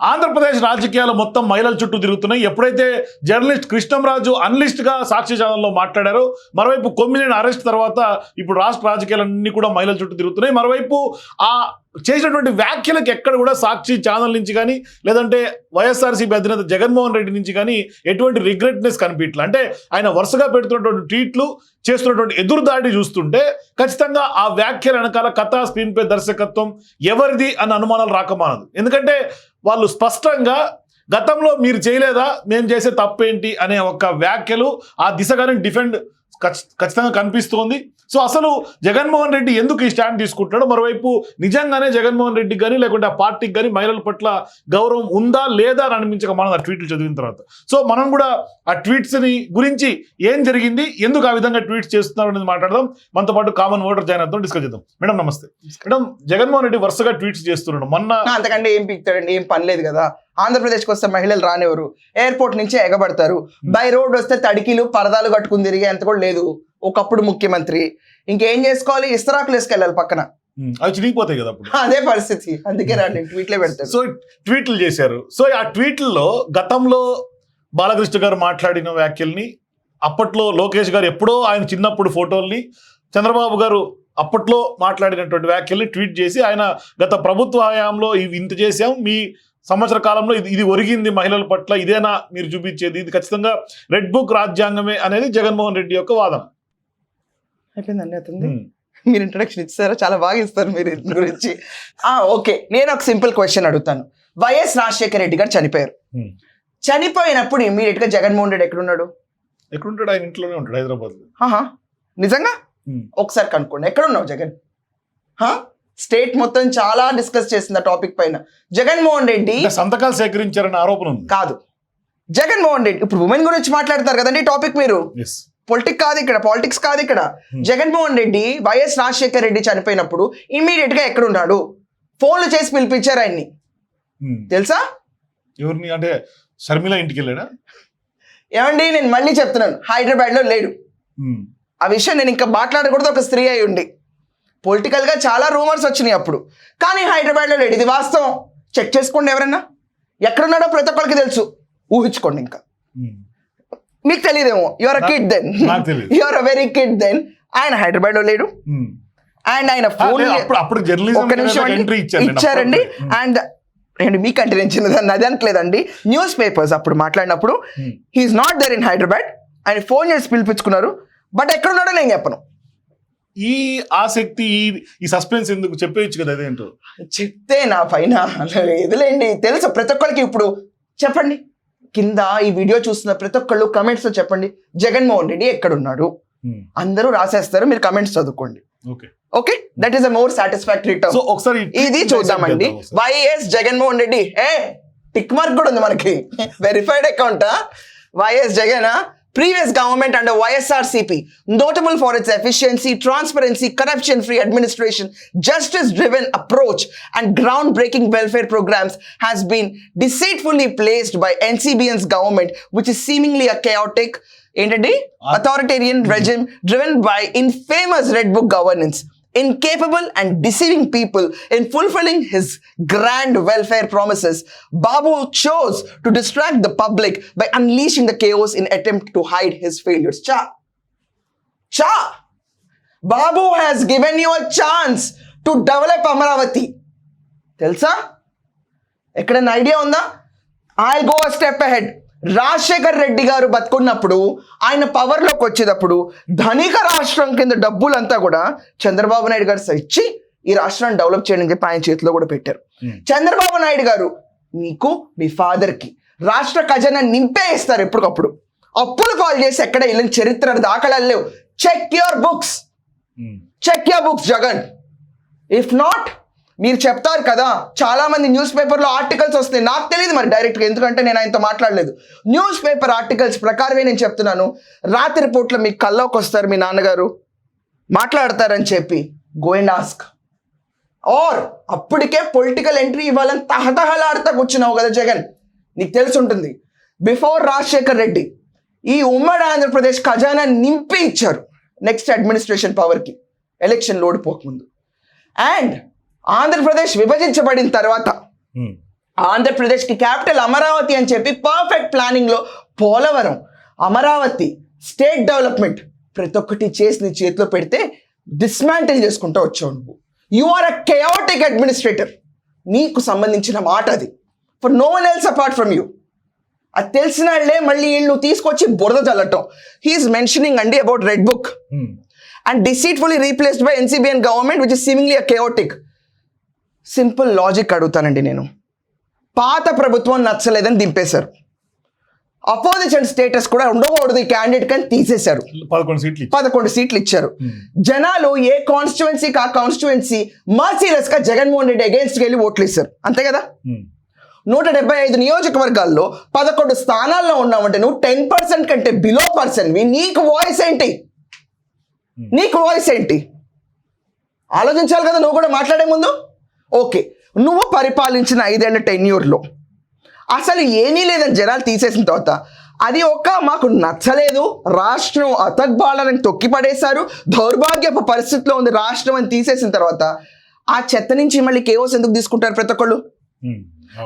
ఆంధ్రప్రదేశ్ రాజకీయాలు మొత్తం మహిళల చుట్టూ తిరుగుతున్నాయి. ఎప్పుడైతే జర్నలిస్ట్ కృష్ణంరాజు అన్లిస్ట్గా సాక్షి ఛానల్లో మాట్లాడారో మరోవైపు కొమ్మినేని అరెస్ట్ తర్వాత ఇప్పుడు రాష్ట్ర రాజకీయాలన్నీ కూడా మహిళల చుట్టూ తిరుగుతున్నాయి. మరోవైపు ఆ చేసినటువంటి వ్యాఖ్యలకు ఎక్కడ కూడా సాక్షి ఛానల్ నుంచి కానీ లేదంటే వైఎస్ఆర్సీపీ అధినేత జగన్మోహన్ రెడ్డి నుంచి కానీ ఎటువంటి రిగ్రెట్నెస్ కనిపించలే అంటే ఆయన వరుసగా పెడుతున్నటువంటి ట్వీట్లు చేస్తున్నటువంటి ఎదురుదాడి చూస్తుంటే ఖచ్చితంగా ఆ వ్యాఖ్యల వెనకాల కథ స్క్రీన్ పే దర్శకత్వం ఎవరిది అన్న అనుమానాలు రాకమానదు ఎందుకంటే వాళ్ళు స్పష్టంగా గతంలో మీరు చేయలేదా? మేము చేసే తప్పేంటి? అనే ఒక వ్యాఖ్యలు ఆ దిశగానే డిఫెండ్ ఖచ్చితంగా కనిపిస్తోంది. సో అసలు జగన్మోహన్ రెడ్డి ఎందుకు ఈ స్టాండ్ తీసుకుంటున్నాడు మరోవైపు నిజంగానే జగన్మోహన్ రెడ్డికి కానీ లేకుంటే ఆ పార్టీకి కానీ మహిళల పట్ల గౌరవం ఉందా లేదా అని అనిపించక మనం ఆ ట్వీట్లు చదివిన తర్వాత. సో మనం కూడా ఆ ట్వీట్స్ని గురించి ఏం జరిగింది ఎందుకు ఆ విధంగా ట్వీట్స్ చేస్తున్నారు అనేది మాట్లాడదాం. మనతో పాటు కామన్ ఓటర్ జాయిన్ అవుతాం డిస్కస్ చేద్దాం. మేడం నమస్తే. మేడం జగన్మోహన్ రెడ్డి వరుసగా ట్వీట్స్ చేస్తున్నాడు మొన్న అంతకంటే ఏం పీక్తాడండి ఏం పని లేదు కదా. ఆంధ్రప్రదేశ్కి వస్తే మహిళలు రానివ్వరు. ఎయిర్పోర్ట్ నుంచే ఎగబడతారు. బై రోడ్ వస్తే తడికిలు పరదాలు కట్టుకుని తిరిగే అంత కూడా లేదు. ఒకప్పుడు ముఖ్యమంత్రి. ఇంకేం చేసుకోవాలి? ఇస్తరాకులు వేసుకెళ్ళాలి పక్కన. ఉమ్, అవి చిరిగిపోతాయి కదా అప్పుడు. అదే పరిస్థితి. అందుకే రండి ట్వీట్లే పెడతారు సో ట్వీట్లు చేశారు. సో ఆ ట్వీట్లలో గతంలో బాలకృష్ణ గారు మాట్లాడిన వ్యాఖ్యల్ని అప్పట్లో లోకేష్ గారు ఎప్పుడో ఆయన చిన్నప్పుడు ఫోటోల్ని చంద్రబాబు గారు అప్పట్లో మాట్లాడినటువంటి వ్యాఖ్యల్ని ట్వీట్ చేసి ఆయన గత ప్రభుత్వ హయాంలో ఇవి ఇంత చేశాం మీ సంవత్సర కాలంలో ఇది ఇది ఒరిగింది మహిళల పట్ల. ఇదేనా మీరు చూపించేది? ఇది ఖచ్చితంగా రెడ్ బుక్ రాజ్యాంగమే అనేది జగన్మోహన్ రెడ్డి యొక్క వాదన అయిపోయిందండి అతను మీరు ఇంట్రడక్షన్ ఇస్తారా చాలా బాగా ఇస్తారు మీరు దీని గురించి. ఆ ఓకే. నేను ఒక సింపుల్ క్వశ్చన్ అడుగుతాను. వైఎస్ రాజశేఖర రెడ్డి గారు చనిపోయారు. చనిపోయినప్పుడు ఇమీడియట్గా జగన్మోహన్ రెడ్డి ఎక్కడున్నాడు? ఎక్కడుంటాడు? ఆయన ఇంట్లోనే ఉంటాడు హైదరాబాద్లో. ఆహా. నిజంగా? ఒకసారి కనుక్కోండి. ఎక్కడ ఉన్నావు జగన్? హా? స్టేట్ మొత్తం చాలా డిస్కస్ చేసింది ఆ టాపిక్ పైన. జగన్మోహన్ రెడ్డి సంతకాలు సేకరించారనే ఆరోపణ ఉంది. కాదు. జగన్మోహన్ రెడ్డి ఇప్పుడు ఉమెన్ గురించి మాట్లాడతారు కదండి టాపిక్ మీరు. పొలిటిక్ కాదు ఇక్కడ పాలిటిక్స్ కాదు ఇక్కడ. జగన్మోహన్ రెడ్డి వైఎస్ రాజశేఖర్ రెడ్డి చనిపోయినప్పుడు ఇమీడియట్గా ఎక్కడ ఉన్నాడు? ఫోన్లు చేసి పిలిపించారు ఆయన్ని. తెలుసా? ఎవరిని? అంటే షర్మిల ఇంటికి వెళ్ళాడా? ఏమండి నేను మళ్ళీ చెప్తున్నాను. హైదరాబాద్లో లేడు. ఉమ్, ఆ విషయం నేను ఇంకా మాట్లాడకూడదు ఒక స్త్రీ అయి ఉండి. పొలిటికల్గా చాలా రూమర్స్ వచ్చినాయి అప్పుడు. కానీ హైదరాబాద్లో లేడు ఇది వాస్తవం. చెక్ చేసుకోండి ఎవరన్నా. ఎక్కడున్నాడో ప్రతి ఒక్కరికి తెలుసు. ఊహించుకోండి ఇంకా. ఉమ్. మీకు తెలియదేమో. Your kid then. Your a very kid then ఆయన హైదరాబాద్లో లేడు. అండ్ ఆయన ఆ, ఫోన్ అప్పుడు ఒక్క నిమిషం ఇచ్చారండి. అండ్ నేను మీకంటే నేను చిన్నదాన్ని అది అనట్లేదండి. న్యూస్ పేపర్స్ అప్పుడు మాట్లాడినప్పుడు. He's not there in Hyderabad ఆయన ఫోన్ చేసి పిలిపించుకున్నారు. బట్ ఎక్కడున్నాడో నేను చెప్పను. ఈ ఆసక్తి ఈ- సస్పెన్స్ ఎందుకు చెప్పేయచ్చు కదా అదేంటో? చెప్తే నా పైన ఎదులేండి తెలుసు ప్రతి ఒక్కరికి ఇప్పుడు చెప్పండి. కింద ఈ వీడియో చూస్తున్న ప్రతి ఒక్కళ్ళు కమెంట్స్లో చెప్పండి. జగన్మోహన్ రెడ్డి ఎక్కడున్నాడు? అందరూ రాసేస్తారు మీరు కమెంట్స్ చదువుకోండి. Okay. Okay? That is a more satisfactory so term ఒకసారి ఇది చూద్దామండి. YS Jaganmohan Reddy. A tick mark కూడా ఉంది మనకి. Verified account YS Jagan? Previous government under YSRCP, notable for its efficiency, transparency, corruption-free administration, justice-driven approach and groundbreaking welfare programs has been deceitfully placed by NCBN's government, which is seemingly a chaotic, entity, authoritarian regime driven by infamous Red Book governance incapable and deceiving people in fulfilling his grand welfare promises babu chose to distract the public by unleashing the chaos in attempt to hide his failures cha cha babu has given you a chance to develop Amaravati తెలుసా ఎక్కడైనా idea ఉందా I go step ahead Rajasekhar Reddy గారు బతుకున్నప్పుడు ఆయన పవర్లోకి వచ్చేటప్పుడు ధనిక రాష్ట్రం కింద డబ్బులంతా కూడా చంద్రబాబు నాయుడు గారు ఇచ్చి ఈ రాష్ట్రాన్ని డెవలప్ చేయడానికి చెప్పి ఆయన చేతిలో కూడా పెట్టారు. చంద్రబాబు నాయుడు గారు మీకు మీ ఫాదర్కి రాష్ట్ర ఖజానా నింపే ఇస్తారు ఎప్పటికప్పుడు. అప్పులు కాల్ చేసి ఎక్కడ వెళ్ళిన చరిత్ర దాఖలాలు లేవు. Check your books check your books Jagan. If not మీరు చెప్తారు కదా చాలా మంది న్యూస్ పేపర్లో ఆర్టికల్స్ వస్తాయి నాకు తెలియదు మరి డైరెక్ట్గా ఎందుకంటే నేను ఆయనతో మాట్లాడలేదు. న్యూస్ పేపర్ ఆర్టికల్స్ ప్రకారమే నేను చెప్తున్నాను. రాత్రి పూట్ల మీకు కల్లోకి వస్తారు మీ నాన్నగారు మాట్లాడతారని చెప్పి గో అండ్ ఆస్క్ ఆర్ అప్పటికే పొలిటికల్ ఎంట్రీ ఇవ్వాలని తహతహలాడుతా కూర్చున్నావు కదా జగన్. నీకు తెలిసి ఉంటుంది బిఫోర్ రాజశేఖర్ రెడ్డి ఈ ఉమ్మడి ఆంధ్రప్రదేశ్ ఖజానా నింపి ఇచ్చారు. నెక్స్ట్ అడ్మినిస్ట్రేషన్ పవర్కి ఎలక్షన్ ఓడిపోకముందు అండ్ ఆంధ్రప్రదేశ్ విభజించబడిన తర్వాత ఆంధ్రప్రదేశ్కి క్యాపిటల్ అమరావతి అని చెప్పి పర్ఫెక్ట్ ప్లానింగ్లో పోలవరం అమరావతి స్టేట్ డెవలప్మెంట్ ప్రతి ఒక్కటి చేసి నీ చేతిలో పెడితే డిస్మాంటిల్ చేసుకుంటూ వచ్చావు నువ్వు. You are a chaotic administrator నీకు సంబంధించిన మాట అది. For no one else apart from you అది తెలిసిన వాళ్ళే మళ్ళీ వీళ్ళు తీసుకొచ్చి బురద చల్లటం. హీఈస్ మెన్షనింగ్ అండి about red book and deceitfully replaced by NCBN government which is seemingly a chaotic simple logic అడుగుతానండి నేను. పాత ప్రభుత్వం నచ్చలేదని దింపేశారు. అపోజిషన్ స్టేటస్ కూడా ఉండకూడదు ఈ క్యాండిడేట్ కానీ తీసేశారు. పదకొండు సీట్లు పదకొండు సీట్లు ఇచ్చారు. జనాలు ఏ కాన్స్టిట్యువెన్సీకి ఆ కాన్స్టిట్యువెన్సీ మర్సీలెస్గా జగన్మోహన్ రెడ్డి అగేన్స్ట్ వెళ్ళి ఓట్లు ఇస్తారు అంతే కదా? ఉమ్, నూట డెబ్బై ఐదు నియోజకవర్గాల్లో పదకొండు స్థానాల్లో ఉన్నామంటే నువ్వు టెన్ పర్సెంట్ కంటే బిలో పర్సన్ నీకు వాయిస్ ఏంటి? నీకు వాయిస్ ఏంటి? ఆలోచించాలి కదా నువ్వు కూడా మాట్లాడే ముందు? ఓకే నువ్వు పరిపాలించిన ఐదేళ్ళ టెన్యూర్లో అసలు ఏమీ లేదని జనాలు తీసేసిన తర్వాత అది ఒక మాకు నచ్చలేదు. రాష్ట్రం అతగ్బాలని తొక్కి పడేశారు దౌర్భాగ్యపు పరిస్థితిలో ఉంది రాష్ట్రం అని తీసేసిన తర్వాత ఆ చెత్త నుంచి మళ్ళీ కేవోస్ ఎందుకు తీసుకుంటారు ప్రతి ఒక్కళ్ళు.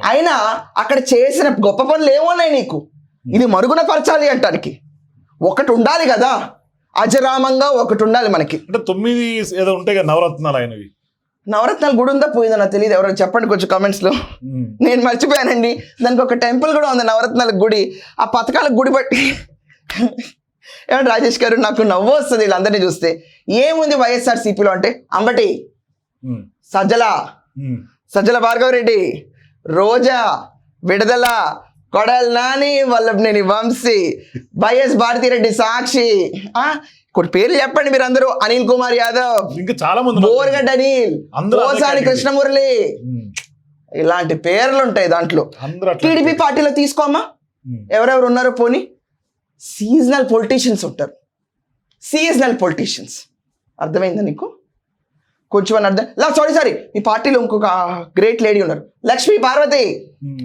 అయినా అక్కడ చేసిన గొప్ప పనులు ఏమున్నాయి నీకు? ఇది మరుగున పరచాలి అంటానికి. ఒకటి ఉండాలి కదా. అజరామంగా ఒకటి ఉండాలి మనకి. అంటే తొమ్మిది ఏదో ఉంటాయి కదా నవరత్నాలు ఆయనవి. నవరత్నాలు గుడి ఉందా పోయిందో నాకు తెలియదు ఎవరో చెప్పండి కొంచెం comments లో. ఉమ్, నేను మర్చిపోయానండి. దానికి ఒక టెంపుల్ కూడా ఉంది నవరత్నాల గుడి. ఆ పథకాలకు గుడి బట్టి ఏమంటే రాజేష్ గారు నాకు నవ్వు వస్తుంది వీళ్ళందరినీ చూస్తే. ఏముంది వైఎస్ఆర్ సిపిలో అంటే అంబటి సజ్జల సజ్జల భార్గవరెడ్డి రోజా విడుదల కొడల్ నాని వల్లభనేని వంశీ వైఎస్ భారతిరెడ్డి సాక్షి. కొన్ని పేర్లు చెప్పండి మీరు అందరూ అనిల్ కుమార్ యాదవ్ ఇంకా చాలా మంది. బోర్గడ్డ అనిల్ category. కృష్ణమురళి. ఇలాంటి పేర్లు ఉంటాయి దాంట్లో. టీడీపీ పార్టీలో తీసుకోమ్మా. ఉమ్, ఎవరెవరు ఉన్నారో పోని. సీజనల్ పొలిటీషియన్స్ ఉంటారు. Seasonal politicians. అర్థమైందా నీకు? కొంచెం అని అర్థం సారీ సారీ మీ పార్టీలో ఇంకొక గ్రేట్ లేడీ ఉన్నారు. లక్ష్మీ పార్వతి.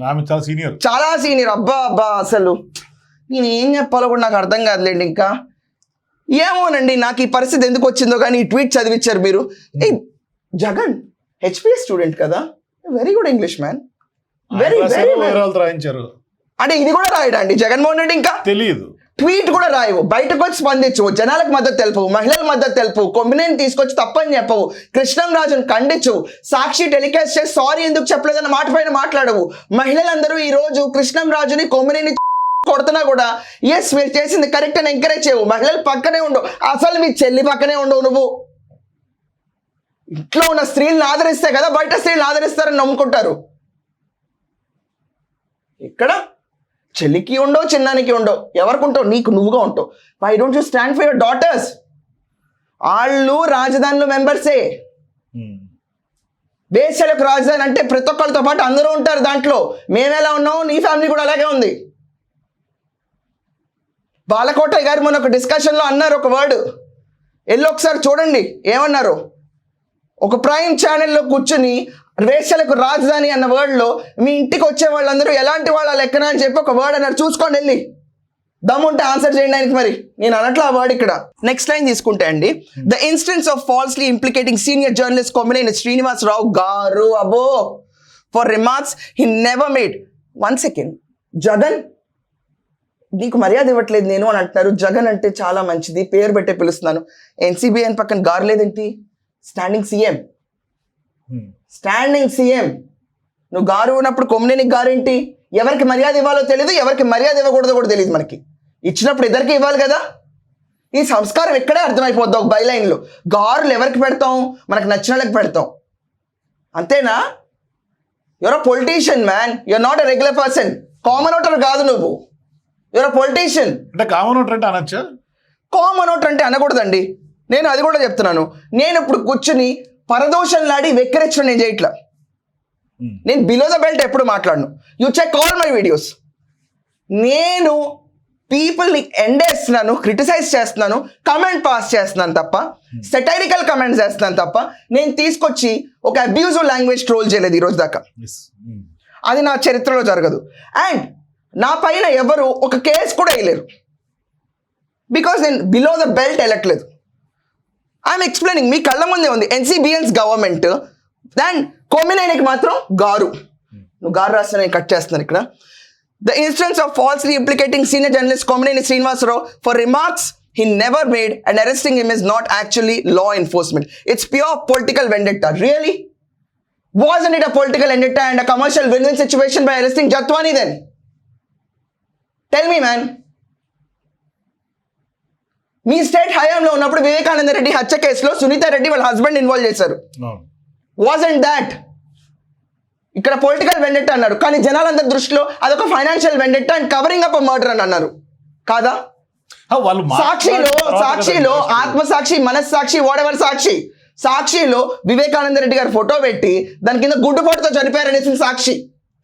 ఆమె చాలా సీనియర్ చాలా సీనియర్ అబ్బా అబ్బా అసలు. నేను ఏం చెప్పాలో కూడా నాకు అర్థం కాదులేండి ఇంకా. ఏమోనండి నాకు ఈ పరిస్థితి ఎందుకు వచ్చిందో కానీ ఈ ట్వీట్ చదివించారు మీరు. ఏ జగన్ హెచ్పిఎస్ స్టూడెంట్ కదా. Very good English man very very రాయించారు. అంటే ఇది కూడా రాయడా అండి జగన్మోహన్ రెడ్డి ఇంకా? తెలియదు ట్వీట్ కూడా రాయవు. బయటకు వచ్చి స్పందించవు. జనాలకు మద్దతు తెలుపు మహిళల మద్దతు తెలుపు కొమ్మినేని తీసుకొచ్చి తప్పని చెప్పవు. కృష్ణంరాజును ఖండించు. సాక్షి టెలికాస్ట్ చేసి సారీ ఎందుకు చెప్పలేదన్న మాట పైన మాట్లాడవు. మహిళలందరూ ఈ రోజు కృష్ణంరాజుని కొమ్మినేని కొడుతున్నా కూడా ఎస్ మీరు చేసింది కరెక్ట్ అని ఎంకరేజ్ చేయవు. మహిళలు పక్కనే ఉండవు అసలు మీ చెల్లి పక్కనే ఉండవు నువ్వు. ఇంట్లో ఉన్న స్త్రీలను ఆదరిస్తే కదా బయట స్త్రీలను ఆదరిస్తారని నమ్ముకుంటారు. ఇక్కడ చెల్లికి ఉండవు చిన్నానికి ఉండవు ఎవరికి ఉంటావు? నీకు నువ్వుగా ఉంటావు. Why don't you stand for your daughters వాళ్ళు రాజధానిలో మెంబర్సే ఉమ్, దేశాలకు రాజధాని అంటే ప్రతి ఒక్కరితో పాటు అందరూ ఉంటారు దాంట్లో. మేము ఎలా ఉన్నాం నీ ఫ్యామిలీ కూడా అలాగే ఉంది. బాలకోటయ్య గారు మొన్న ఒక డిస్కషన్లో అన్నారు ఒక వర్డ్ వెళ్ళి ఒకసారి చూడండి ఏమన్నారు? ఒక ప్రైమ్ ఛానల్లో కూర్చుని వేసలకు రాజధాని అన్న వర్డ్లో మీ ఇంటికి వచ్చే వాళ్ళందరూ ఎలాంటి వాళ్ళ లెక్కన అని చెప్పి ఒక వర్డ్ అన్నారు. చూసుకోండి వెళ్ళి. దమ్ముంటే ఆన్సర్ చేయండి ఆయనకి మరి. నేను అనట్లా ఆ వర్డ్ ఇక్కడ. నెక్స్ట్ లైన్ తీసుకుంటే అండి. The instance of falsely implicating senior journalist Kommineni Srinivas Rao garu above for remarks he never made one second Jagan? నీకు మర్యాద ఇవ్వట్లేదు నేను అని అంటున్నారు. జగన్ అంటే చాలా మంచిది. పేరు పెట్టే పిలుస్తున్నాను. ఎన్సీబీఎన్ పక్కన గారు లేదేంటి? స్టాండింగ్ సీఎం స్టాండింగ్ సీఎం నువ్వు గారు ఉన్నప్పుడు కొమ్మినేనికి గారేంటి? ఎవరికి మర్యాద ఇవ్వాలో తెలియదు ఎవరికి మర్యాద ఇవ్వకూడదో కూడా తెలియదు మనకి. ఇచ్చినప్పుడు ఇద్దరికి ఇవ్వాలి కదా? ఈ సంస్కారం ఇక్కడే అర్థమైపోద్ది ఒక బైలైన్లో. గారులు ఎవరికి పెడతాం? మనకు నచ్చిన వాళ్ళకి పెడతాం. అంతేనా? Your politician man your not a regular person common voter కాదు నువ్వు. యువర్ పొలిటీషియన్ అంటే కామన్ ఓటర్ అంటే అనొచ్చా? కామన్ అవుట్ అంటే అనకూడదండి. నేను అది కూడా చెప్తున్నాను. నేను ఇప్పుడు కూర్చుని పరదోషంలాడి వెక్కిరించడం నేను చేయట్లా. ఉమ్, నేను బిలో ద బెల్ట్ ఎప్పుడు మాట్లాడను. You check all my videos నేను పీపుల్ని ఎండేస్తున్నాను క్రిటిసైజ్ చేస్తున్నాను కమెంట్ పాస్ చేస్తున్నాను తప్ప సెటైరికల్ కమెంట్స్ చేస్తున్నాను తప్ప నేను తీసుకొచ్చి ఒక అబ్యూజివ్ లాంగ్వేజ్ ట్రోల్ చేయలేదు ఈరోజు దాకా. ఉమ్, అది నా చరిత్రలో జరగదు. అండ్ నా పైన ఎవరు ఒక కేసు కూడా వేయలేరు. బికాస్ నేను బిలో ద బెల్ట్ వెళ్ళట్లేదు. ఐఎమ్ ఎక్స్ప్లెయినింగ్ మీ కళ్ళ ముందే ఉంది. ఎన్సీబిఎన్స్ గవర్నమెంట్ దాన్ కొమ్మినైనకి మాత్రం గారు. నువ్వు గారు రాస్తా కట్ చేస్తున్నాను ఇక్కడ. The instance of false implicating senior journalist Kommineni Srinivasa Rao for remarks he never made and arresting him is not actually law enforcement it's pure political vendetta really was and it a political vendetta and a commercial win win situation by arresting Jatwani then tell me man me state హయాంలో ఉన్నప్పుడు వివేకానంద రెడ్డి హత్య కేసులో సునీత రెడ్డి వాళ్ళ husband involve చేశారు. Wasn't that ఇక్కడ political vendetta అన్నారు. కానీ జనాలందరి దృష్టిలో అదొక financial vendetta and covering up murder అని అన్నారు. కాదా? వాళ్ళు సాక్షిలో సాక్షిలో ఆత్మసాక్షి మనస్సాక్షి వాడెవర్ సాక్షి. సాక్షిలో వివేకానంద రెడ్డి గారి ఫోటో పెట్టి దాని కింద గుడ్డు ఫోటోతో చనిపోయారనేసి సాక్షి.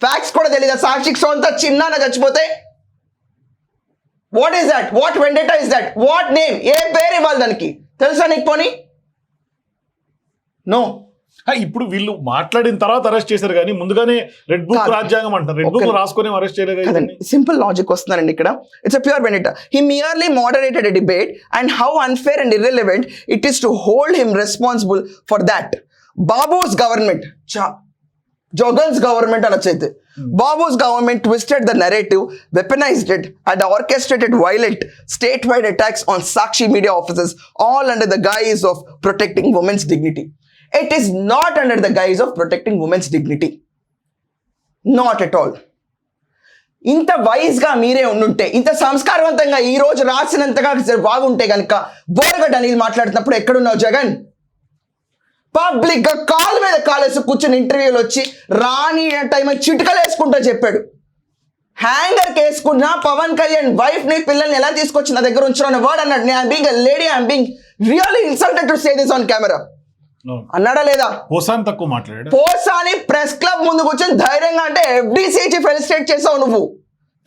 ఫ్యాక్ట్స్ కూడా తెలియదు సాక్షికి సొంత చిన్నాన చచ్చిపోతే what is that what vendetta is that what name ఏ పేరు ఇవ్వాలి దానికి? తెలుసా నీకు పోనీ? నో ఇప్పుడు వీళ్ళు మాట్లాడిన తర్వాత అరెస్ట్ చేశారు కానీ ముందుగానే రెడ్ బుక్. రాజ్యాంగం అంటారు రెడ్ బుక్ రాసుకొని అరెస్ట్ చేయలేదు సింపుల్ లాజిక్ వస్తున్నారండి ఇక్కడ. It's a pure బెనిట్ he merely moderated debate and how unfair and irrelevant it is to hold him responsible for that Babu's government చా Jagan's government అనొచ్చైతే Babu's government twisted the narrative weaponised it and orchestrated violent state wide attacks on Sakshi media offices all under the guise of protecting women's dignity it is not under the guise of protecting women's dignity not at all ఇంత wise మీరే ఉండుంటే ఇంత సంస్కారవంతంగా ఈ రోజు రాసినంతగా బాగుంటే కనుక బోరగడ్డ అనిల్ మాట్లాడుతున్నప్పుడు ఎక్కడున్నావు జగన్? పబ్లిక్గా కాలు మీద కాలేసి కూర్చొని ఇంటర్వ్యూలు వచ్చి రాని టైం చిటికలు వేసుకుంటా చెప్పాడు. హ్యాంగర్ వేసుకున్న పవన్ కళ్యాణ్ వైఫ్ని పిల్లల్ని ఎలా తీసుకొచ్చి నా దగ్గర ఉంచుకున్న వర్డ్ అన్నాడు. నేను being lady I'm being really insulted to say this on camera అన్నాడా లేదా? హోసాన్ తక్కువ మాట్లాడాడు? పోసాని ప్రెస్ క్లబ్ ముందు కూర్చొని ధైర్యంగా అంటే ఎఫ్డీసీకి ఫెలిసిటేట్ చేసావు నువ్వు.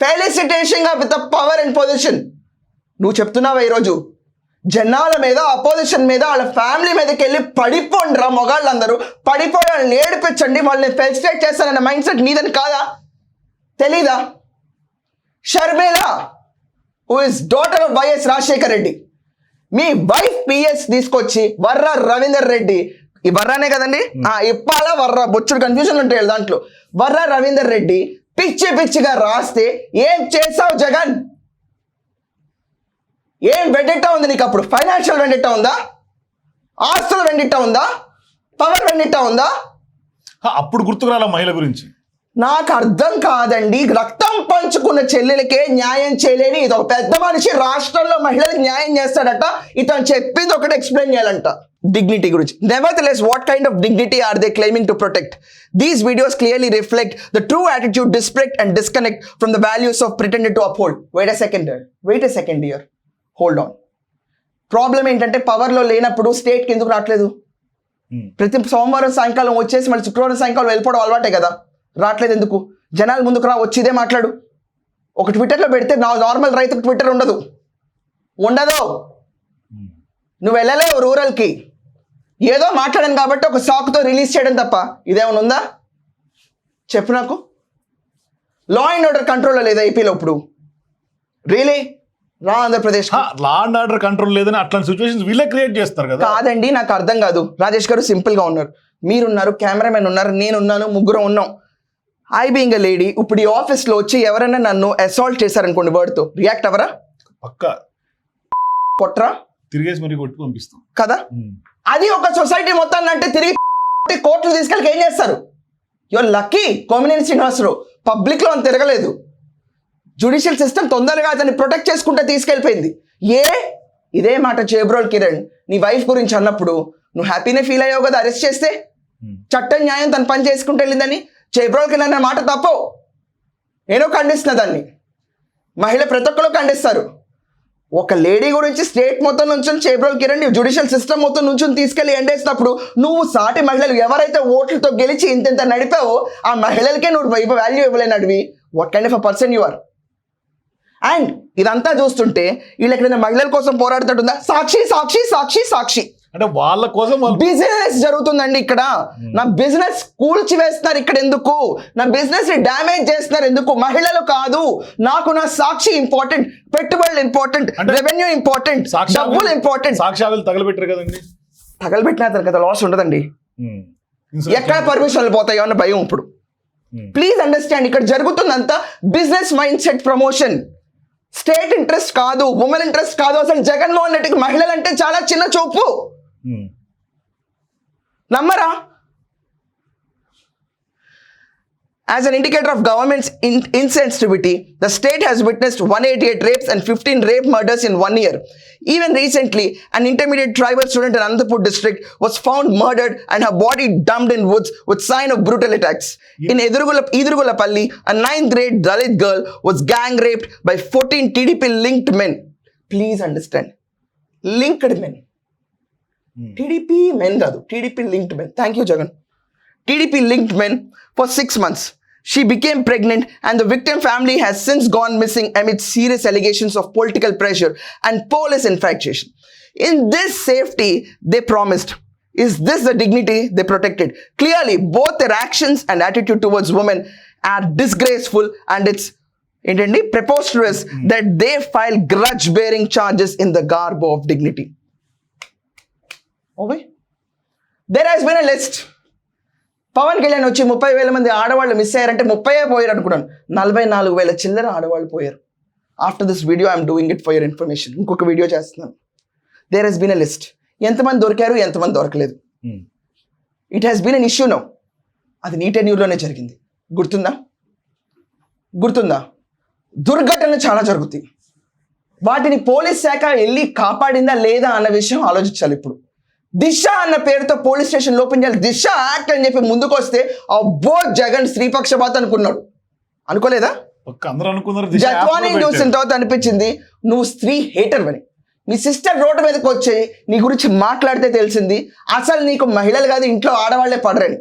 Felicitation with power and position నువ్వు చెప్తున్నావా ఈరోజు? జనాల మీద అపోజిషన్ మీద వాళ్ళ ఫ్యామిలీ మీదకి వెళ్ళి పడిపోండి రా మొగాళ్ళందరూ. పడిపోయి వాళ్ళని ఏడిపించండి వాళ్ళని ఫెలిసిటేట్ చేస్తానన్న మైండ్ సెట్ నీదని కాదా? తెలీదా? Sharmila who is daughter of YS Rajasekhar Reddy. Me wife PS తీసుకొచ్చి వర్ర రవీందర్ రెడ్డి. ఈ వర్రానే కదండి? ఆ ఇప్పాల వర్ర బొచ్చుడు కన్ఫ్యూజన్ ఉంటాయి దాంట్లో వర్ర రవీందర్ రెడ్డి పిచ్చి పిచ్చిగా రాస్తే ఏం చేసావు జగన్? ఏం వెండిట్టా ఉంది నీకు అప్పుడు? ఫైనాన్షియల్ వెండిట్టా ఉందా? ఆస్తుల వెండిట్టా ఉందా? పవర్ వెండిట్టా ఉందా? అప్పుడు గుర్తుకు రాల మహిళ గురించి? నాకు అర్థం కాదండి. రక్తం పంచుకున్న చెల్లెలకే న్యాయం చేయలేని ఇది ఒక పెద్ద మనిషి రాష్ట్రంలో మహిళలకు న్యాయం చేస్తాడట. ఇతను చెప్పింది ఒకటి ఎక్స్ప్లెయిన్ చేయాలంట. డిగ్నిటీ గురించి. Nevertheless what kind of dignity are they claiming to protect these videos clearly reflect the true attitude disrespect and disconnect from the values of pretended to uphold wait a second wait a second year hold on problem ఏంటంటే పవర్లో లేనప్పుడు స్టేట్కి ఎందుకు రావట్లేదు? ఉమ్. ప్రతి సోమవారం సాయంకాలం వచ్చేసి మళ్ళీ శుక్రవారం సాయంకాలం వెళ్ళిపోవడం అలవాటే కదా. రావట్లేదు ఎందుకు? జనాలు ముందుకు రా వచ్చి ఇదే మాట్లాడు. ఒక ట్విట్టర్లో పెడితే నా నార్మల్ రైతుకు ట్విట్టర్ ఉండదు. ఉండదు. ఉమ్. నువ్వు వెళ్ళలేవు రూరల్కి ఏదో మాట్లాడాను కాబట్టి ఒక సాకుతో రిలీజ్ చేయడం తప్ప. ఇదేమైనా ఉందా? చెప్పు నాకు. లా అండ్ ఆర్డర్ కంట్రోల్లో లేదా ఏపీలో ఇప్పుడు? రియలీ రా Andhra Pradesh law and order control లేదని అట్లాంటి సిచ్యువేషన్స్ వీళ్ళే క్రియేట్ చేస్తారు కదా. కాదండి నాకు అర్థం కాదు. రాజేష్ గారు సింపుల్గా ఉన్నారు. మీరున్నారు కెమెరామెన్ ఉన్నారు నేనున్నాను ముగ్గురు ఉన్నాం. ఐ బీయింగ్ అ లేడీ ఇప్పుడు ఈ ఆఫీస్లో వచ్చి ఎవరైనా నన్ను అసాల్ట్ చేశారనుకోండి word తో. రియాక్ట్ అవ్వరా? పక్క. కొట్రా తిరిగేసి మరి కొట్టి పంపిస్తాం. కదా. అది ఒక సొసైటీ మొత్తాన్ని అంటే తిరిగి కోర్టులు తీసుకెళ్ళి ఏం చేస్తారు? Your lucky Kommineni Srinivasa Rao. పబ్లిక్లో అంత తిరగలేదు. జుడిషియల్ సిస్టమ్ తొందరగా అతన్ని ప్రొటెక్ట్ చేసుకుంటే తీసుకెళ్ళిపోయింది. ఏ? ఇదే మాట చేబ్రోల్ కిరణ్ నీ వైఫ్ గురించి అన్నప్పుడు నువ్వు హ్యాపీనే ఫీల్ అయ్యావు కదా అరెస్ట్ చేస్తే? ఉమ్. చట్టం న్యాయం తన పని చేసుకుంటూ వెళ్ళిందని చేబ్రోల్ కిరణ్ అన్న మాట తప్పు. నేను ఖండిస్తున్నా దాన్ని. మహిళ ప్రతి ఒక్కరు ఖండిస్తారు. ఒక లేడీ గురించి స్టేట్ మొత్తం నుంచి చేబ్రోల్ కిరణ్ జుడిషియల్ సిస్టమ్ మొత్తం నుంచి తీసుకెళ్ళి ఎండేసినప్పుడు నువ్వు సాటి మహిళలు ఎవరైతే ఓట్లతో గెలిచి ఇంత ఇంత నడిపావో ఆ మహిళలకే నువ్వు value ఇవ్వలేనడివి. What kind of a person you are and ఇదంతా చూస్తుంటే వీళ్ళు ఎక్కడైనా మహిళల కోసం పోరాడుతుందా సాక్షి సాక్షి సాక్షి సాక్షి. అంటే వాళ్ళ కోసం బిజినెస్ జరుగుతుందండి ఇక్కడ. నా బిజినెస్ కూల్చి వేస్తున్నారు ఇక్కడ ఎందుకు? నా బిజినెస్ని డ్యామేజ్ చేస్తున్నారు ఎందుకు? మహిళలు కాదు. నాకు నా సాక్షి ఇంపార్టెంట్ పెట్టుబడులు ఇంపార్టెంట్ రెవెన్యూ ఇంపార్టెంట్ డబ్బులు ఇంపార్టెంట్ సాక్ష్యాలు తగలబెట్టారు కదండి. తగలబెట్టిన కదా లాస్ ఉండదండి. Insurance ఎక్కడ పర్మిషన్లు పోతాయో అన్న భయం ఇప్పుడు. Hmm. ప్లీజ్ అండర్స్టాండ్ ఇక్కడ జరుగుతుందంతా business mind set promotion state interest కాదు ఉమెన్ ఇంట్రెస్ట్ కాదు. అసలు జగన్మోహన్ రెడ్డికి మహిళలంటే చాలా చిన్న చూపు. నమ్మరా? As an indicator of government's in insensitivity, the state has witnessed 188 rapes and 15 rape murders in one year. Even recently, an intermediate tribal student in Anandapur district was found murdered and her body dumped in woods with sign of brutal attacks. Yeah. In Idrugulapalli, a 9th grade Dalit girl was gang raped by 14 TDP linked men. Please understand. Linked men. Hmm. TDP men, Gadu. TDP linked men. Thank you, Jagan. TDP linked men for six months she became pregnant and the victim family has since gone missing amid serious allegations of political pressure and police infraction in this safety they promised Is this the dignity they protected? Clearly, both their actions and attitude towards women are disgraceful and it's ఏంటండి preposterous that they file grudge bearing charges in the garb of dignity. ఓవే there has been a list Pawan Kalyan వచ్చి ముప్పై వేల మంది ఆడవాళ్ళు miss అయ్యారంటే ముప్పై పోయారు అనుకున్నాను. నలభై నాలుగు వేల చిల్లర ఆడవాళ్ళు పోయారు. After this video I'm doing it for your information ఇంకొక వీడియో చేస్తున్నాను. There has been a list ఎంతమంది దొరికారు ఎంతమంది దొరకలేదు. It has been an issue no అది నీ టెన్యూర్లోనే జరిగింది. గుర్తుందా? గుర్తుందా? దుర్ఘటనలు చాలా జరుగుతాయి. వాటిని పోలీస్ శాఖ వెళ్ళి కాపాడిందా లేదా అన్న విషయం ఆలోచించాలి ఇప్పుడు. దిశ అన్న పేరుతో పోలీస్ స్టేషన్ ఓపెన్ చేయాలి. దిశ యాక్ట్ అని చెప్పి ముందుకు వస్తే అబ్బో జగన్ శ్రీపక్షపాత్ అనుకున్నాడు. అనుకోలేదా? జత్వాని చూసిన. తర్వాత అనిపించింది నువ్వు స్త్రీ హేటర్ అని మీ సిస్టర్ రోడ్డు మీదకి వచ్చి నీ గురించి మాట్లాడితే తెలిసింది అసలు నీకు మహిళలు కాదు ఇంట్లో ఆడవాళ్ళే పడరని.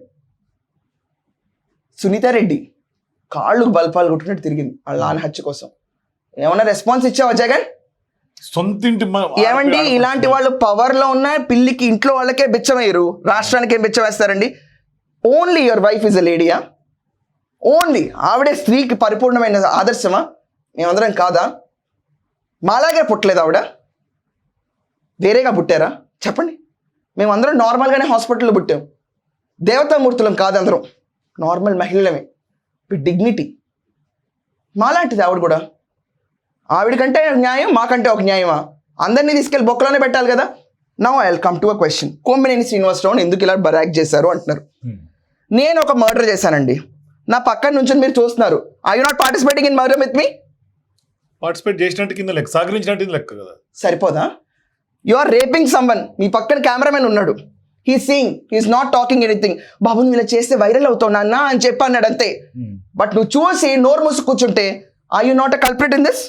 సునీత రెడ్డి కాళ్ళు బల్పాలు కొట్టినట్టు తిరిగింది వాళ్ళ నాన్న హత్య కోసం. ఏమన్నా రెస్పాన్స్ ఇచ్చావా జగన్? సొంతింటి ఏమండి. ఇలాంటి వాళ్ళు పవర్లో ఉన్న పిల్లికి ఇంట్లో వాళ్ళకే బిచ్చమయ్యారు. రాష్ట్రానికి ఏం బిచ్చం వేస్తారండి only your wife is a లేడీయా only ఆవిడే స్త్రీకి పరిపూర్ణమైన ఆదర్శమా? మేమందరం కాదా? మాలాగే పుట్టలేదు ఆవిడ? వేరేగా పుట్టారా? చెప్పండి. మేమందరం నార్మల్గానే హాస్పిటల్లో పుట్టాం. దేవతామూర్తులం కాదు అందరం. నార్మల్ మహిళలమే. విత్ డిగ్నిటీ మాలాంటిది ఆవిడ కూడా. ఆవిడకంటే న్యాయం మాకంటే ఒక న్యాయమా? అందరినీ తీసుకెళ్ళి బొక్కలోనే పెట్టాలి కదా? Now I come to a question Kommineni Srinivasa Rao ఎందుకు ఇలా బరాక్ చేశారు అంటున్నారు. ఉమ్. నేను ఒక మర్డర్ చేశానండి. నా పక్కన నుంచి మీరు చూస్తున్నారు. I you not participating in murder with me participate చేసినట్టు కింద లెక్క సహకరించినట్టు కింద లెక్క కదా. సరిపోదా? యు ఆర్ రేపింగ్ సమ్వన్ మీ పక్కన కెమెరామెన్ ఉన్నాడు. He seeing he's not talking anything బాబు నువ్వు ఇలా చేస్తే వైరల్ అవుతావు నాన్న అని చెప్పి అన్నాడు అంతే. బట్ నువ్వు చూసి నోరు మూసి కూర్చుంటే I you not a culprit in this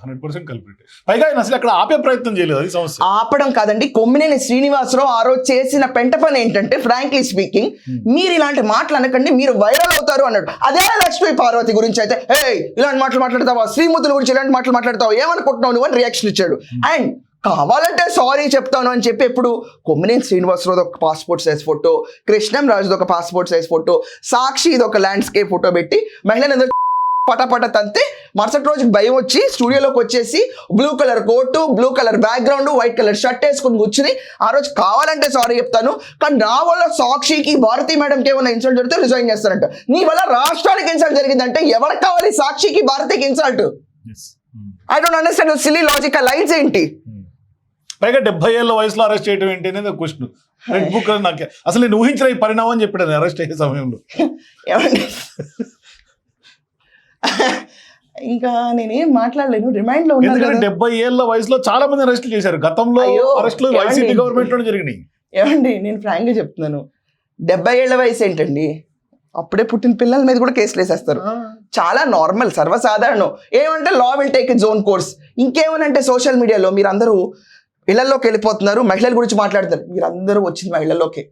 hundred percent culprit పైగా ఆయన అసలు అక్కడ ఆపే ప్రయత్నం చేయలేదు అది సమస్య. ఆపడం కాదండి కొమ్మినేని శ్రీనివాసరావు ఆ రోజు చేసిన పెంట పని ఏంటంటే ఫ్రాంక్లీ స్పీకింగ్ మీరు ఇలాంటి మాటలు అనకండి మీరు వైరల్ అవుతారు అన్నాడు. అదే లక్ష్మీ పార్వతి గురించి అయితే హే ఇలాంటి మాటలు మాట్లాడతావా? శ్రీమూర్తుల గురించి ఇలాంటి మాటలు మాట్లాడతావు? ఏమనుకుంటున్నావు నువ్వు? అని రియాక్షన్ ఇచ్చాడు. అండ్ కావాలంటే సారీ చెప్తాను అని చెప్పి ఎప్పుడు కొమ్మినేని శ్రీనివాసరావు ఒక పాస్పోర్ట్ సైజ్ ఫోటో కృష్ణం రాజుది ఒక పాస్పోర్ట్ సైజ్ ఫోటో సాక్షి ఇది ఒక ల్యాండ్స్కేప్ ఫోటో పెట్టి మహిళలందరూ పటపట తంతే మరుసటి రోజు భయం వచ్చి స్టూడియోలోకి వచ్చేసి blue colour coat blue colour background white colour shirt వేసుకుని కూర్చుని ఆ రోజు కావాలంటే సారీ చెప్తాను కానీ నా వల్ల సాక్షికి భారతి మేడంకి ఏమైనా ఇన్సల్ట్ జరిగితే రిజైన్ చేస్తానంట నీ వల్ల రాష్ట్రానికి ఇన్సల్ట్ జరిగిందంటే ఎవరికి కావాలి సాక్షికి భారతికి insult. I don't understand silly logic lines ఏంటి? ఉమ్. పైగా డెబ్బై ఏళ్ళ వయసులో అరెస్ట్ చేయడం ఏంటి అనేది క్వశ్చన్ రెడ్ బుక్ నాకు అసలు నేను ఊహించిన ఈ పరిణామం చెప్పాడు అరెస్ట్ అయ్యే సమయంలో. ఏమండి? ఇంకా నేనేం మాట్లాడలేను. రిమైండ్లో ఉన్నాను. డెబ్బై ఏళ్ళ వయసులో చాలా మంది అరెస్టులు చేశారు. గతంలో అరెస్టులు? వైసీపీ గవర్నమెంట్లో జరిగినాయి. ఏమండి నేను ఫ్రాంక్గా చెప్తున్నాను. డెబ్బై ఏళ్ళ వయసు ఏంటండి? అప్పుడే పుట్టిన పిల్లల మీద కూడా కేసులు వేసేస్తారు. చాలా నార్మల్ సర్వసాధారణం. ఏమంటే law will take own course ఇంకేమనంటే social మీడియాలో మీరందరూ ఇళ్ళలోకి వెళ్ళిపోతున్నారు మహిళల గురించి మాట్లాడతారు. మీరందరూ వచ్చింది మహిళల్లోకి.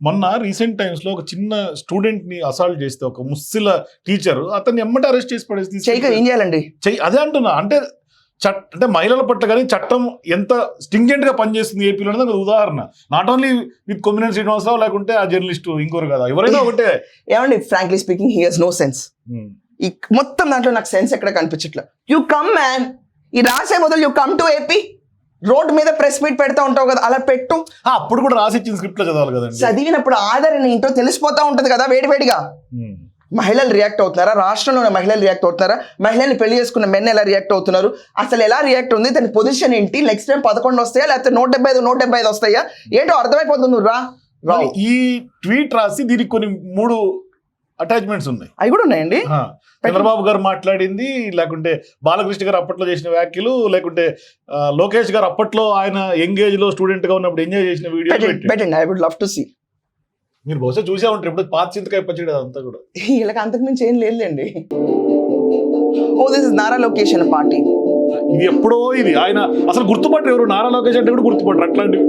మొన్న రీసెంట్ టైమ్స్లో ఒక చిన్న స్టూడెంట్ని అసాల్ట్ చేస్తే ఒక ముస్సిల టీచర్ అతన్ని ఎమ్మటి అరెస్ట్ చేసి పడేసి ఏం చేయాలండి? చెయ్యి అదే అంటున్నా. అంటే చట్ అంటే మహిళల పట్ల కానీ చట్టం ఎంత స్టింజెంట్గా పనిచేస్తుంది ఏపీలో అనేది ఒక ఉదాహరణ. Not only with Kommineni Srinivasa Rao లేకుంటే ఆ జర్నలిస్ట్ ఇంకోరు కదా ఎవరైనా ఒకటే. ఏమండి frankly speaking he has no sense మొత్తం దాంట్లో నాకు సెన్స్ ఎక్కడ కనిపించట్లే యూ కమ్ మ్యాన్ ఈ రాసే మొదలు you come to AP road మీద ప్రెస్ మీట్ పెడతా ఉంటావు కదా అలా పెట్టు. అప్పుడు కూడా రాసి ఇచ్చిన స్క్రిప్ట్లో చదవాలి కదండి. చదివినప్పుడు ఆధారం ఏంటో తెలిసిపోతా ఉంటది కదా వేడివేడిగా. మహిళలు రియాక్ట్ అవుతున్నారా? రాష్ట్రంలో ఉన్న మహిళలు రియాక్ట్ అవుతున్నారా? మహిళల్ని పెళ్ళి చేసుకున్న మెన్ ఎలా రియాక్ట్ అవుతున్నారు? అసలు ఎలా రియాక్ట్ ఉంది? దాని పొజిషన్ ఏంటి? నెక్స్ట్ టైం పదకొండు వస్తాయా? లేకపోతే నూట డెబ్బై ఐదు నూట డెబ్బై ఐదు వస్తాయా? ఏంటో అర్థమైపోతుంది రా. ఈ ట్వీట్ రాసి దీనికి కొన్ని మూడు అటాచ్మెంట్స్ ఉన్నాయి. అవి కూడా ఉన్నాయండి. చంద్రబాబు గారు మాట్లాడింది లేకుంటే బాలకృష్ణ గారు అప్పట్లో చేసిన వ్యాఖ్యలు లేకుంటే లోకేష్ గారు అప్పట్లో ఆయన ఎంగేజ్లో స్టూడెంట్గా ఉన్నప్పుడు ఎంజాయ్ చేసిన వీడియో పెట్టండి పెట్టండి I would love to see మీరు బహుశా చూసే ఉంటారు ఇప్పుడు పాత చింతకాయ పచ్చడి అదంతా కూడా. వీళ్ళకి అంతకుమించి ఏం లేదులేండి. ఓ this is Nara location party. ఇది ఎప్పుడో ఇది ఆయన అసలు గుర్తుపట్టరు ఎవరు? నారా లోకేష్ అంటే కూడా గుర్తుపట్టరు అట్లాంటివి.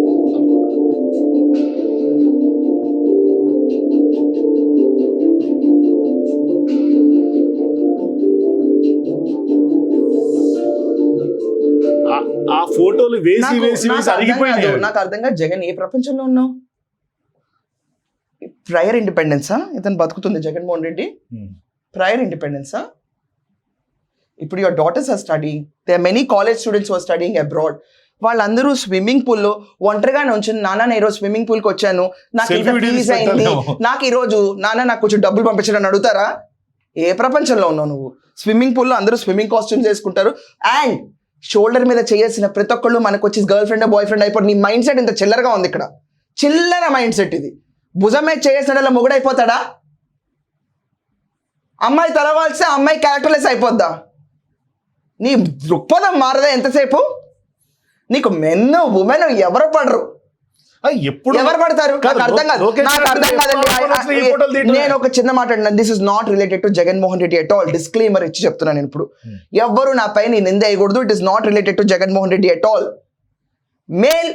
ఫోటోలు వేసి వేసి అరిగిపోయినాయి నాకు అర్థం కాదు జగన్ ఏ ప్రపంచంలో ఉన్నావు? ప్రయర్ ఇండిపెండెన్సా ఇతను బతుకుతుంది జగన్మోహన్ రెడ్డి. ప్రయర్ ఇండిపెండెన్సా ఇప్పుడు your daughters are studying they are many college students are studying abroad వాళ్ళందరూ స్విమ్మింగ్ పూల్లో ఒంటరిగా ఉంచుని నాన్న నేను ఈరోజు స్విమ్మింగ్ పూల్కి వచ్చాను. నాకు ఇంత ఫీజ్ అయింది. నాకు ఈరోజు నాన్న నాకు కొంచెం డబ్బులు పంపించడం అడుగుతారా? ఏ ప్రపంచంలో ఉన్నావు నువ్వు? స్విమ్మింగ్ పూల్లో అందరూ స్విమ్మింగ్ కాస్ట్యూమ్స్ వేసుకుంటారు అండ్ షోల్డర్ మీద చేయాల్సిన ప్రతి ఒక్కళ్ళు మనకు వచ్చి గర్ల్ ఫ్రెండ్ బాయ్ ఫ్రెండ్ అయిపోయి నీ మైండ్ సెట్ ఇంత చిల్లరగా ఉంది ఇక్కడ. చిల్లర మైండ్ సెట్ ఇది. భుజం మీద చేసిన మొగుడైపోతాడా? అమ్మాయి తలవాల్సి అమ్మాయి క్యారెక్టర్లెస్ అయిపోద్దా? నీ దృక్పథం మారదా ఎంతసేపు? నీకు మెన్ ఉమెన్ ఎవరు పడరు. ఎప్పుడు ఎవరు పడతారు? నాకు అర్థం కాదు. నాకు అర్థం కాదండి. నేను ఒక చిన్న మాట అంటున్నాను. This is not related to Jaganmohan Reddy at all disclaimer ఇచ్చి చెప్తున్నాను నేను ఇప్పుడు. Hmm. ఎవ్వరు నా పైన నింద వేయకూడదు. It is not related to Jaganmohan Reddy at all male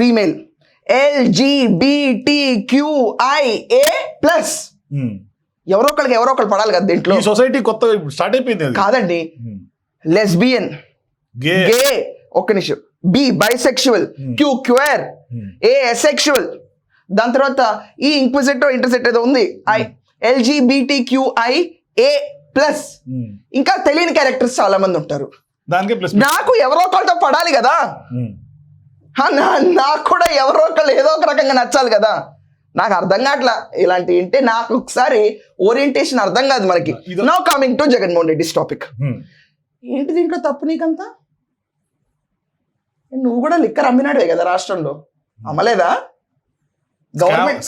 female LGBTQIA plus. ఎవరో ఒకరికి ఎవరో ఒకరు పడాలి కదా దీంట్లో? సొసైటీ కొత్త స్టార్ట్ అయిపోయింది కాదండి. లెస్బియన్ గే గే ఒక్క నిమిషం. B bisexual Hmm. Q queer um. A asexual దాని తర్వాత ఈ ఇంక్విజిటో ఇంటర్సెట్ ఏదో ఉంది. I LGBT QI A plus. ఇంకా తెలియని క్యారెక్టర్స్ చాలా మంది ఉంటారు. నాకు ఎవరో ఒకరితో పడాలి కదా. నా- నాకు కూడా ఎవరో ఒకళ్ళు ఏదో ఒక రకంగా నచ్చాలి కదా. నాకు అర్థం కావట్లా. ఇలాంటి ఏంటి నాకు ఒకసారి ఓరియంటేషన్ అర్థం కాదు మనకి. No coming to Jaganmohan Reddy topic ఏంటి దీంట్లో తప్పు నీకంతా? నువ్వు కూడా లిక్కర్ అమ్మినాడే కదా రాష్ట్రంలో? అమ్మలేదా? Government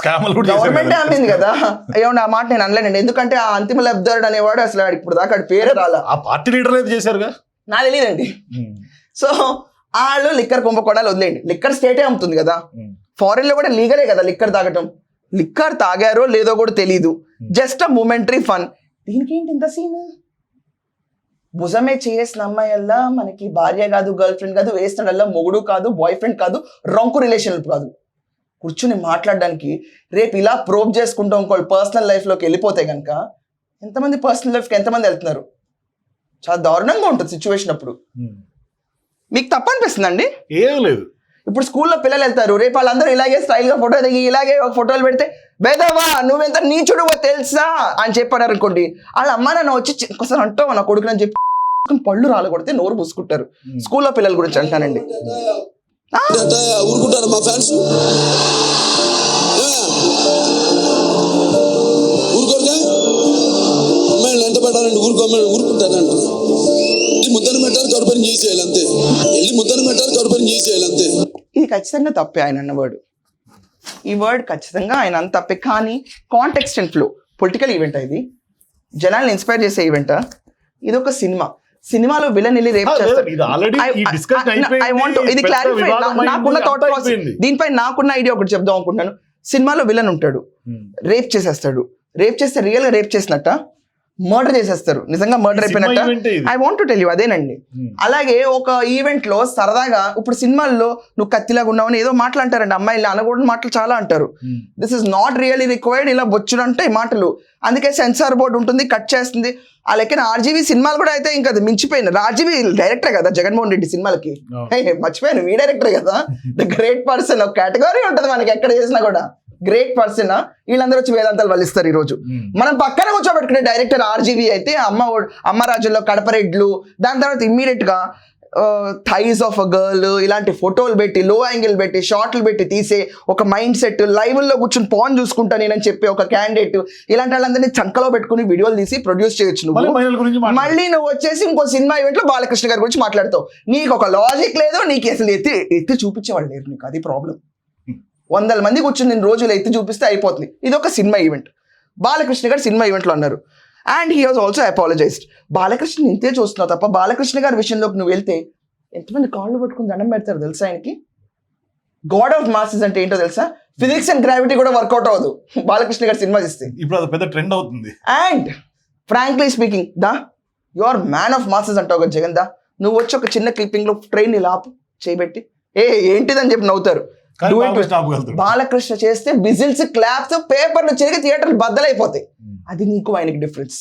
government. అమ్మింది కదా? అయ్యో నా మాట నేను అనలేనండి ఎందుకంటే ఆ అంతిమ లబ్ధారుడు అనేవాడు అసలు ఇప్పుడు దాకా పేరే రాలా. ఆ పార్టీ లీడర్ అయితే చేశారుగా? నా తెలియదండి. సో వాళ్ళు లిక్కర్ కుంభకోణాలు వదిలేండి లిక్కర్ స్టేటే అమ్ముతుంది కదా. ఫారెన్లో కూడా లీగలే కదా లిక్కర్ తాగటం. లిక్కర్ తాగారో లేదో కూడా తెలీదు. జస్ట్ అ మూమెంటరీ ఫన్ దీనికి ఏంటి ఇంత సీన్ భుజమే చేసిన అమ్మాయల్లా మనకి భార్య కాదు గర్ల్ ఫ్రెండ్ కాదు వేసినడల్లా మొగుడు కాదు బాయ్ ఫ్రెండ్ కాదు రొంకు రిలేషన్ కాదు. కూర్చుని మాట్లాడడానికి రేపు ఇలా ప్రోబ్ చేసుకుంటూ ఇంకోళ్ళు పర్సనల్ లైఫ్లోకి వెళ్ళిపోతే కనుక ఎంతమంది పర్సనల్ లైఫ్కి ఎంతమంది వెళ్తున్నారు? చాలా దారుణంగా ఉంటుంది సిచ్యువేషన్ అప్పుడు. మీకు తప్ప అనిపిస్తుందండి? ఏం లేదు. ఇప్పుడు స్కూల్లో పిల్లలు వెళ్తారు రేపు వాళ్ళందరూ ఇలాగే స్టైల్గా ఫోటో దిగి ఇలాగే ఒక ఫోటోలు పెడితే బేదవా నువ్వెంత నీచుడువో తెలుసా? అని చెప్పారు అనుకోండి వాళ్ళ అమ్మ నాన్న వచ్చి ఒకసారి అంటావు నా కొడుకు అని చెప్పి పళ్ళు రాలు కొడితే నోరు పూసుకుంటారు స్కూల్లో పిల్లల గురించి అంటానండి. ఊరుకుంటారు మా ఫ్యాన్స్ ఊరుకోరుగా? ఊరుకో ఊరుకుంటారంట వెళ్ళి ముద్దను పెట్టారు కడుపుని చేసేయాలి అంతే. వెళ్ళి ముద్దను పెట్టారు కడుపుని చేసేయాలి అంతే. ఇది ఖచ్చితంగా తప్పే ఆయన అన్న వర్డ్ ఈ వర్డ్ ఖచ్చితంగా ఆయన అంత తప్పే. కానీ context and flow political event ఇది? జనాల్ని ఇన్స్పైర్ చేసే ఈవెంట్ ఇది ఒక సినిమా. సినిమాలో విలన్ వెళ్ళి రేప్ ఇది క్లారిఫై నాకున్న థాట్ ప్రాసెస్. దీనిపై నాకున్న ఐడియా ఒకటి చెప్దాం అనుకుంటున్నాను సినిమాలో విలన్ ఉంటాడు. రేప్ చేసేస్తాడు. రేప్ చేస్తే రియల్గా రేప్ చేసినట్ట? మర్డర్ చేసేస్తారు. నిజంగా murder అయిపోయినట్ట. I want to tell you అదేనండి. Hmm. అలాగే ఒక ఈవెంట్లో సరదాగా ఇప్పుడు సినిమాల్లో నువ్వు కత్తిలాగా ఉన్నావని ఏదో మాటలు అంటారండి అమ్మాయిలు అనకూడని మాటలు చాలా అంటారు. This is not really required ఇలా బొచ్చుడు అంటే ఈ మాటలు. అందుకే సెన్సార్ బోర్డు ఉంటుంది కట్ చేస్తుంది. ఆ లెక్కన ఆర్జీవీ సినిమాలు కూడా అయితే ఇంకా అది మించిపోయింది ఆర్జీవీ డైరెక్టర్ కదా జగన్మోహన్ రెడ్డి సినిమాలకి. Oh. మర్చిపోయాను మీ డైరెక్టర్ కదా. ద గ్రేట్ పర్సన్ ఒక కేటగిరీ ఉంటుంది మనకి ఎక్కడ చేసినా కూడా. గ్రేట్ పర్సన్ వీళ్ళందరూ వచ్చి వేదాంతాలు వల్లిస్తారు ఈ రోజు మనం పక్కన కూర్చోబెట్టుకునే డైరెక్టర్ ఆర్జీవీ అయితే అమ్మ ఒడ్- అమ్మ రాజుల్లో కడపరెడ్లు దాని తర్వాత ఇమ్మీడియట్గా థైస్ ఆఫ్ అ గర్ల్ ఇలాంటి ఫోటోలు పెట్టి లో యాంగిల్ పెట్టి షార్ట్లు పెట్టి తీసే ఒక మైండ్ సెట్ లైవ్లో కూర్చొని పాన్ చూసుకుంటా నేనని చెప్పి ఒక క్యాండిడేట్ ఇలాంటి వాళ్ళందరినీ చంకలో పెట్టుకుని వీడియోలు తీసి ప్రొడ్యూస్ చేయొచ్చు మళ్ళీ నువ్వు. మళ్ళీ నువ్వు వచ్చేసి ఇంకో సినిమా ఈవెంట్లో బాలకృష్ణ గారి గురించి మాట్లాడతావు. నీకు ఒక లాజిక్ లేదు నీకు అసలు ఎత్తి ఎత్తి చూపించేవాళ్ళు లేరు నీకు. అది ప్రాబ్లం వందల మంది కూర్చొని నేను రోజులు ఎత్తి చూపిస్తే అయిపోతుంది. ఇది ఒక సినిమా ఈవెంట్. బాలకృష్ణ గారు సినిమా ఈవెంట్లో అన్నారు. And he has also apologised. Balakrishna ఇంతే చూస్తున్నావు తప్ప బాలకృష్ణ గారి విషయంలోకి నువ్వు వెళ్తే ఎంతమంది కాళ్ళు పట్టుకుని దండం పెడతారు తెలుసా ఆయనకి? గాడ్ ఆఫ్ మాసెస్ అంటే ఏంటో తెలుసా? ఫిజిక్స్ అండ్ గ్రావిటీ కూడా వర్కౌట్ అవ్వదు. బాలకృష్ణ గారి సినిమా ఇస్తే ఇప్పుడు అది పెద్ద ట్రెండ్ అవుతుంది. And frankly speaking that you are man of masses అంటావు కదా జగన్ దా. నువ్వు వచ్చి ఒక చిన్న క్లిప్పింగ్లో ట్రైన్ ఇలా ఆపు చేయబెట్టి ఏ ఏంటిదని చెప్పి నవ్వుతారు. బాలకృష్ణ చేస్తే బిజిల్స్ క్లాప్స్ పేపర్లు చేరి థియేటర్లు బద్దలైపోతాయి. అది నీకు ఆయనకి డిఫరెన్స్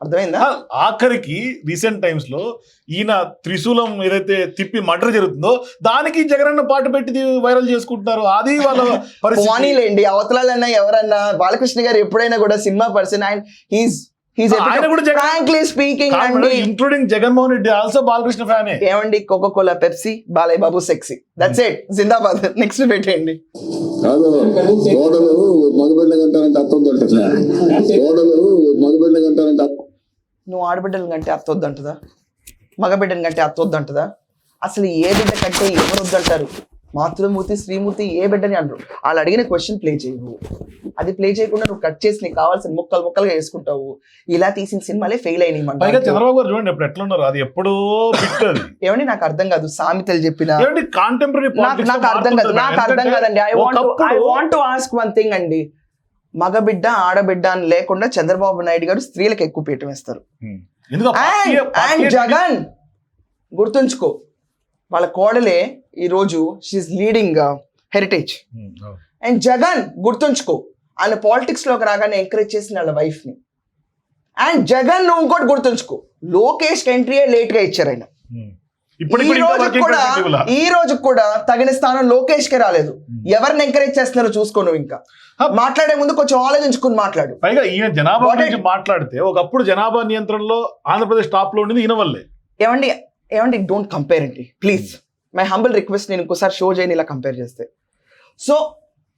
అర్థమైందా? ఆఖరికి రీసెంట్ టైమ్స్లో ఈయన త్రిశూలం ఏదైతే తిప్పి మర్డర్ జరుగుతుందో దానికి జగనన్న పాట పెట్టి వైరల్ చేసుకుంటున్నారు. అది వాళ్ళ పోనీలేండి అవతలాలన్నా ఎవరన్నా బాలకృష్ణ గారు ఎప్పుడైనా కూడా cinema person and he's he's ఆయన కూడా జగన్- ఫ్రాంక్లీ స్పీకింగ్ అండి. ఇంక్లూడింగ్ జగన్మోహన్ రెడ్డి ఆల్సో బాలకృష్ణ ఫ్యానే. ఏమండి Coca Cola Pepsi Balayya Babu sexy that's it Zindabad. Next పెట్టేయండి. కాదు కోడలు మగబిడ్డ కంటారంటే అర్థం దొరుకుతుందా కోడలు మగబిడ్డ కంటారంటే నువ్వు ఆడబిడ్డల కంటే అత్త వద్దంటదా మగబిడ్డని కంటే అత్త వద్దంటదా అసలు ఏ బిడ్డ కంటే ఎవరు వద్దంటారు? మాతృమూర్తి శ్రీమూర్తి ఏ బిడ్డని అనరు. వాళ్ళు అడిగిన క్వశ్చన్ ప్లే చేయవు. అది ప్లే చేయకుండా నువ్వు కట్ చేసి నీకు కావాల్సిన ముక్కలు ముక్కలుగా వేసుకుంటావు. ఇలా తీసిన సినిమాలే ఫెయిల్ అయినాయి చంద్రబాబు గారు చూడండి ఇప్పుడు ఎట్లున్నారు. అది ఎప్పుడో ఏమండి నాకు అర్థం కాదు. సామెతలు చెప్పిన. కాంటెంపరీ నాకు అర్థం కాదు. నాకు అర్థం కాదండి. I want I want to ask one thing అండి. మగబిడ్డ ఆడబిడ్డ అని లేకుండా చంద్రబాబు నాయుడు గారు స్త్రీలకు ఎక్కువ పీఠం ఇస్తారు జగన్ గుర్తుంచుకో. వాళ్ళ కోడలే ఈరోజు she leading Heritage. And Jagan గుర్తుంచుకో ఆయన పాలిటిక్స్లోకి రాగానే ఎంకరేజ్ చేసిన వాళ్ళ వైఫ్ని. అండ్ జగన్ నువ్వు ఇంకోటి గుర్తుంచుకో లోకేష్ ఎంట్రీ లేట్గా ఇచ్చారు ఆయన. ఇప్పుడు ఈ రోజు కూడా? ఈ రోజు కూడా తగిన స్థానం లోకేష్కి రాలేదు ఎవరిని ఎంకరేజ్ చేస్తున్నారో చూసుకో నువ్వు ఇంకా. మాట్లాడే ముందు కొంచెం ఆలోచించుకుని మాట్లాడు. పైగా ఈయన జనాభా గురించి మాట్లాడితే ఒకప్పుడు జనాభా నియంత్రణలో ఆంధ్రప్రదేశ్ టాప్లో ఉండేది ఈయన వల్లే. ఏమండి ఏమండి డోంట్ కంపేర్ అండి ప్లీజ్ మై హంబుల్ రిక్వెస్ట్ నేను ఇంకోసారి షో చేయని ఇలా కంపేర్ చేస్తే. సో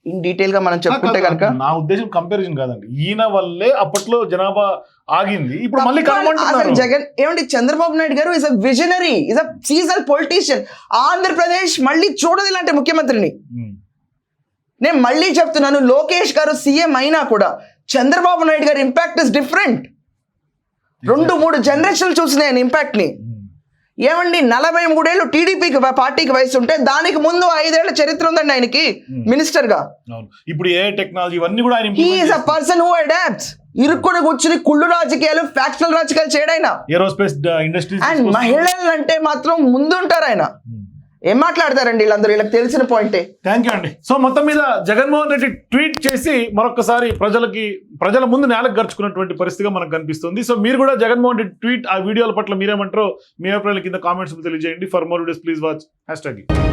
ఇన్ డీటెయిల్గా మనం చెప్పుకుంటే కనుక నా ఉద్దేశం కంపారిజన్ కాదండి. ఈయన వల్లే అప్పట్లో జనాభా ఆగింది. ఇప్పుడు మళ్ళీ అసలు జగన్ ఏమండి Chandrababu Naidu garu is a visionary is a seasonal politician Andhra Pradesh మళ్ళీ చూడదు ఇలాంటి ముఖ్యమంత్రిని. ఉమ్. నేను మళ్ళీ చెప్తున్నాను లోకేష్ గారు సీఎం అయినా కూడా చంద్రబాబు నాయుడు గారి ఇంపాక్ట్ ఇస్ డిఫరెంట్ రెండు మూడు జనరేషన్లు చూసిన ఆయన ఇంపాక్ట్ని. ఉమ్. ఏమండి నలభై మూడేళ్ళు టీడీపీకి పార్టీకి వయసు ఉంటే దానికి ముందు ఐదేళ్ళ చరిత్ర ఉందండి ఆయనకి మినిస్టర్గా ఇప్పుడు ఏ టెక్నాలజీ ఇవన్నీ కూడా ఆయన అ పర్సన్ హూ అడాప్ట్స్ ఇరుక్కుని కూర్చుని కుళ్ళు రాజకీయాలు ఫ్యాక్షనల్ రాజకీయాలు చేయడైనా. ఏరోస్పేస్ ఇండస్ట్రీస్ అండ్ మహిళలు అంటే మాత్రం ముందుంటారు ఆయన. ఏం మాట్లాడతారండి వీళ్ళందరూ? వీళ్ళకి తెలిసిన పాయింటే థ్యాంక్ యూ అండి. సో మొత్తం మీద జగన్మోహన్ రెడ్డి ట్వీట్ చేసి మరొకసారి ప్రజలకి ప్రజల ముందు నేలకు గడుచుకున్నటువంటి పరిస్థితిగా మనకు కనిపిస్తుంది. సో మీరు కూడా జగన్మోహన్ రెడ్డి ట్వీట్ ఆ వీడియోల పట్ల మీరేమంటారో మీ అభిప్రాయాల కింద కామెంట్స్ తెలియజేయండి. For more videos please watch hashtag